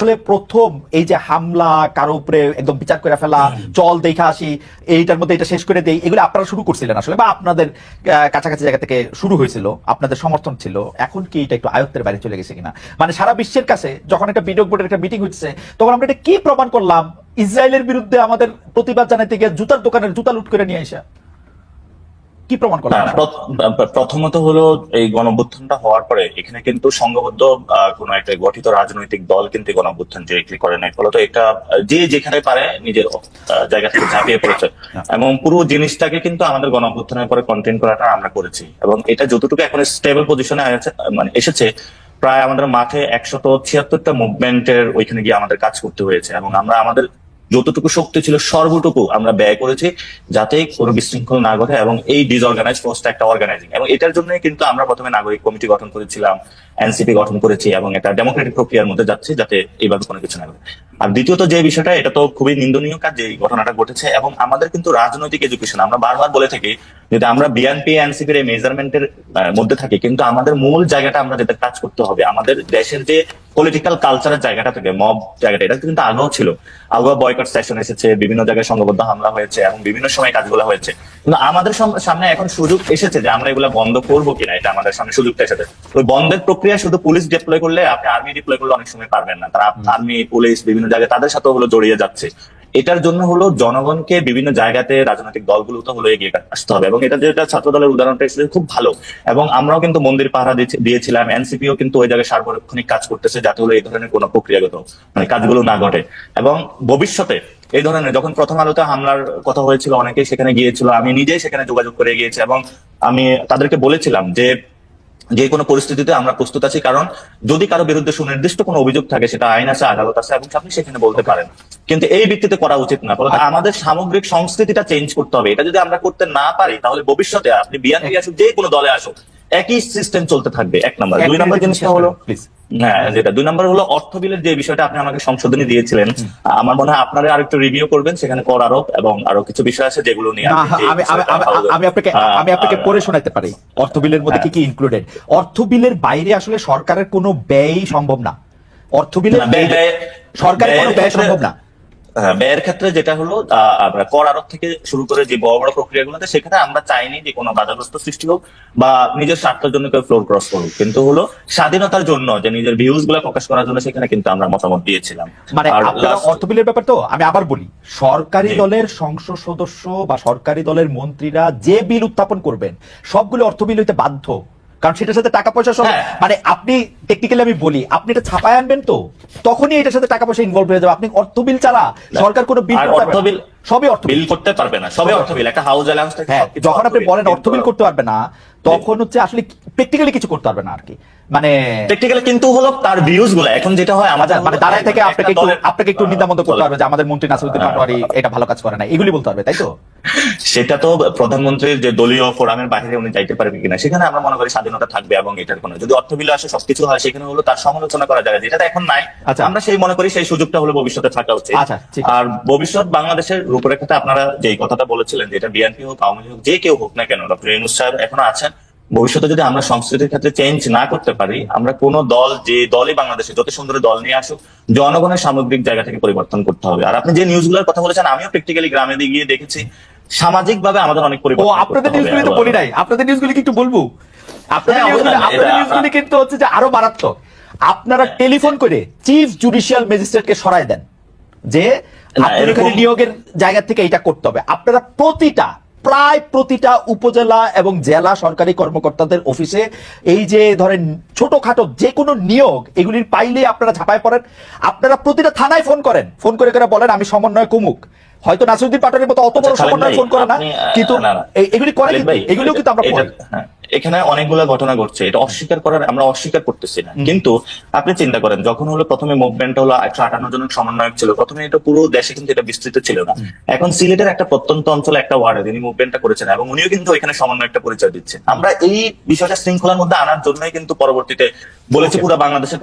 আসলে প্রথম এই যে হামলা কারও উপরে একদম বিচার করে ফেলা চল দেখা আসি এইটার মধ্যে এটা শেষ করে দেই এগুলো আপনারা শুরু করছিলেন আসলে বা আপনাদের কাছাকাছি জায়গা থেকে শুরু হয়েছিল আপনাদের সমর্থন ছিল এখন কি এটা একটু আয়ত্তের বাইরে চলে গেছে কিনা? মানে সারা বিশ্বের কাছে যখন একটা বিনিয়োগ বোর্ডের একটা মিটিং হচ্ছে তখন আমরা এটা কি প্রমাণ করলাম? ইসরায়েলের বিরুদ্ধে আমাদের প্রতিবাদ জানাতে গিয়ে জুতার দোকানের জুতা লুট করে নিয়ে আসা কি প্রমাণ করলাম হ্যাঁ, প্রথমত হলো এই গণঅভ্যুত্থানটা হওয়ার পরে এখানে কিন্তু সংঘবদ্ধ কোনো একটা গঠিত রাজনৈতিক দল কিন্তু গণঅভ্যুত্থান ডিরেক্টলি করে নাই। ফলত এটা যে যেখানে পারে নিজের জায়গা থেকে ঝাঁপিয়ে পড়েছে। এবং পুরো জিনিসটাকে কিন্তু আমাদের গণঅভ্যুত্থানের পরে কন্টেন্ট করাটা আমরা করেছি। এবং এটা যতটুকু এখন স্টেবল পজিশনে মানে এসেছে প্রায় আমাদের মাঠে একশত ছিয়াত্তরটা মুভমেন্টের ওইখানে গিয়ে আমাদের কাজ করতে হয়েছে। এবং আমরা আমাদের যতটুকু শক্তি ছিল সর্বটুকু আমরা ব্যয় করেছি যাতে কোনো বিশৃঙ্খল না ঘটে এবং এই ডিসঅর্গানাইজ ফোর্সটা একটা অর্গানাইজিং এবং এটার জন্যই কিন্তু আমরা প্রথমে নাগরিক কমিটি গঠন করেছিলাম। এনসিপি গঠন করেছি এবং একটা ডেমোক্রেটিক প্রক্রিয়ার মধ্যে যাচ্ছে যাতে এইভাবে কোনো কিছু না আর দ্বিতীয়ত যে বিষয়টা, এটা তো খুবই নিন্দনীয় কাজ যে ঘটনাটা ঘটেছে এবং আমাদের কিন্তু রাজনৈতিক এডুকেশন আমরা বারবার বলে থাকি যদি আমরা বিএনপি এনসিপির এই মেজারমেন্টের মধ্যে থাকি, কিন্তু আমাদের মূল জায়গাটা আমরা যেটা কাজ করতে হবে, আমাদের দেশের যে পলিটিক্যাল কালচারের জায়গাটা থেকে মব জায়গাটা, এটা কিন্তু আগেও ছিল। আগেও বয়কট সেশন এসেছে, বিভিন্ন জায়গায় সংঘবদ্ধ হামলা হয়েছে এবং বিভিন্ন সময় কাজগুলো হয়েছে। কিন্তু আমাদের সাম- সামনে এখন সুযোগ এসেছে যে আমরা এগুলো বন্ধ করব কিনা এটা আমাদের সামনে সুযোগটা এসেছে। ওই বন্ধের প্রক্রিয়া শুধু পুলিশ ডিপ্লয় করলে আপনি আর্মি ডিপ্লয় করলে অনেক সময় পারবেন না। তারা আর্মি পুলিশ বিভিন্ন জায়গায় তাদের সাথে হলো জড়িয়ে যাচ্ছে। এটার জন্য হলো জনগণকে বিভিন্ন জায়গাতে রাজনৈতিক দলগুলো তো হলো এগিয়ে আসতে হবে। এবং এটা যেটা ছাত্র দলের উদাহরণটা এসেছে খুব ভালো। এবং আমরাও কিন্তু মন্দির পাহারা দিয়েছি- দিয়েছিলাম। এনসিপিও কিন্তু ওই জায়গায় সার্বক্ষণিক কাজ করতেছে যাতে হলো এই ধরনের কোনো প্রক্রিয়াগত মানে কাজগুলো না ঘটে। এবং ভবিষ্যতে এই ধরনের যখন প্রথম আলোতে হামলার কথা হয়েছিল অনেকেই সেখানে গিয়েছিল আমি নিজেই সেখানে যোগাযোগ করে গিয়েছি এবং আমি তাদেরকে বলেছিলাম যে যে কোনো পরিস্থিতিতে আমরা প্রস্তুত আছি কারণ যদি কারও বিরুদ্ধে সুনির্দিষ্ট কোনো অভিযোগ থাকে সেটা আইন আছে আদালত আছে এবং আপনি সেখানে বলতে পারেন। কিন্তু এই ভিত্তিতে করা উচিত না আমাদের সামগ্রিক সংস্কৃতিটা চেঞ্জ করতে হবে। এটা যদি আমরা করতে না পারি তাহলে ভবিষ্যতে আপনি বিএনপি আসুক যে কোনো দলে আসুক একই সিস্টেম চলতে থাকবে। এক নম্বর। দুই নম্বর জিনিসটা হলো প্লিজ হ্যাঁ যেটা। দুই নম্বর হলো অর্থ বিলের যে বিষয়টা আপনি আমাকে সংশোধনী দিয়েছিলেন আমার মনে হয় আপনারা আরেকটু রিভিউ করবেন সেখানে কর আরোপ এবং আরও কিছু বিষয় আছে যেগুলো নিয়ে আমি আমি- আপনাকে আমি আপনাকে পড়ে শোনাতে পারি অর্থ বিলের মধ্যে কি হ্যাঁ। কি ইনক্লুডেড অর্থ বিলের বাইরে আসলে সরকারের কোনো ব্যয় সম্ভব না। অর্থ বিলের সরকারের কোনো ব্যয় সম্ভব না। হ্যাঁ, ব্যয়ের ক্ষেত্রে যেটা হলো আমরা কর আরোপ থেকে শুরু করে যে বড় বড় প্রক্রিয়াগুলোতে সেখানে আমরা চাইনি যে কোনো বাধাগ্রস্ত সৃষ্টি হোক বা নিজের স্বার্থের জন্য কেউ ফ্লোর ক্রস করুক। কিন্তু হলো স্বাধীনতার জন্য যে নিজের ভিউজগুলো প্রকাশ করার জন্য সেখানে কিন্তু আমরা মতামত দিয়েছিলাম। মানে অর্থ বিলের ব্যাপার তো আমি আবার বলি সরকারি দলের সংসদ সদস্য বা সরকারি দলের মন্ত্রীরা যে বিল উত্থাপন করবেন সবগুলো অর্থ বিল হইতে বাধ্য। কারণ সেটার সাথে টাকা পয়সা সব হ্যাঁ। মানে আপনি টেকনিক্যালি আমি বলি আপনি এটা ছাপায় আনবেন তো তখনই এটার সাথে টাকা পয়সা ইনভলভ হয়ে যাবে। আপনি অর্থ বিল ছাড়া সরকার কোনো বিল অর্থ বিল সবই অর্থ বিল বিল করতে পারবে না সবে অর্থ বিল একটা হাউস অ্যালাউন্স হ্যাঁ যখন আপনি বলেন অর্থ বিল করতে পারবে না তখন হচ্ছে আসলে প্র্যাকটিক্যালি কিছু করতে পারবে না আর কি মানে কিন্তু হলো তার ভিউজগুলো এখন যেটা হয় আমাদের মানে দাঁড়ায় থেকে আপনাকে একটু আপনাকে একটু নিন্দামন্ত করতে বলেন। যে আমাদের মন্ত্রী নাসিরুদ্দিন হ্যাঁ। পাটোয়ারি এটা ভালো কাজ করে না এগুলি বলতে হবে তাই তো সেটা তো প্রধানমন্ত্রীর যে দলীয় ফোরামের বাইরে উনি যাইতে পারবে কিনা সেখানে আমরা মনে করি স্বাধীনতা থাকবে এবং এটার কোনো যদি অর্থ বিল আসে সবকিছু হয় সেখানে হলো তার সমালোচনা করা যায় যেটা এখন নাই আচ্ছা। আমরা সেই মনে করি সেই সুযোগটা হলো ভবিষ্যতে থাকা উচিত আচ্ছা, আর ভবিষ্যৎ বাংলাদেশের রূপরেখাতে আপনারা যেই কথাটা বলেছিলেন যে এটা বিএনপি হোক আওয়ামী হোক যে কেউ হোক না কেন ডক্টর ইউনুস সাহেব এখনও আছেন। ভবিষ্যতে যদি আমরা সংস্কৃতির ক্ষেত্রে চেঞ্জ না করতে পারি আমরা কোন দল যে দলই বাংলাদেশে যত সুন্দর দল নিয়ে আসুক জনগণের সামগ্রিক জায়গা থেকে পরিবর্তন করতে হবে। আর আপনি যে নিউজগুলোর কথা বলেছেন আমিও প্র্যাকটিক্যালি গ্রামে গিয়ে দেখেছি। সামাজিক ভাবে আমাদের অনেক ও পরিবর্তন আপনাদের। নিউজগুলি তো বলি নাই। আপনাদের নিউজগুলি কি একটু বলব? আপনাদের হ্যাঁ, নিউজগুলি আপনাদের এটা- নিউজগুলি কিন্তু হচ্ছে যে আরও মারাত্মক। আপনারা হ্যাঁ, টেলিফোন করে চিফ জুডিশিয়াল ম্যাজিস্ট্রেটকে সরায় দেন। যে নিয়োগের জায়গা থেকে এটা করতে হবে। আপনারা প্রতিটা প্রায় প্রতিটা উপজেলা এবং জেলা সরকারি কর্মকর্তাদের অফিসে এই যে ধরেন ছোটখাটো যে কোনো নিয়োগ এগুলির পাইলে আপনারা ঝাঁপায় পড়েন। আপনারা প্রতিটা থানায় ফোন করেন। ফোন করে করে বলেন আমি সমন্বয় কুমুক। হয়তো নাসিরুদ্দিন পাটোয়ারির মতো অত বড় আচ্ছা, সমন্বয় ফোন করে না কিন্তু এগুলি করে কিন্তু, এগুলিও কিন্তু আমরা এখানে অনেকগুলো ঘটনা ঘটছে এটা অস্বীকার করার আমরা অস্বীকার করতেছি না। কিন্তু আপনি চিন্তা করেন যখন হলো প্রথমে মুভমেন্ট হলো একশো আটান্ন জনের সমন্বয়ক ছিল প্রথমে এটা পুরো দেশে কিন্তু এটা বিস্তৃত ছিল না। এখন সিলেটের একটা প্রত্যন্ত অঞ্চলে একটা ওয়ার্ডে তিনি মুভমেন্টটা করেছেন এবং উনিও কিন্তু এখানে সমন্বয়কটা পরিচয় দিচ্ছে আমরা এই বিষয়টা শৃঙ্খলার মধ্যে আনার জন্যই কিন্তু পরবর্তীতে বলেছি পুরো বাংলাদেশের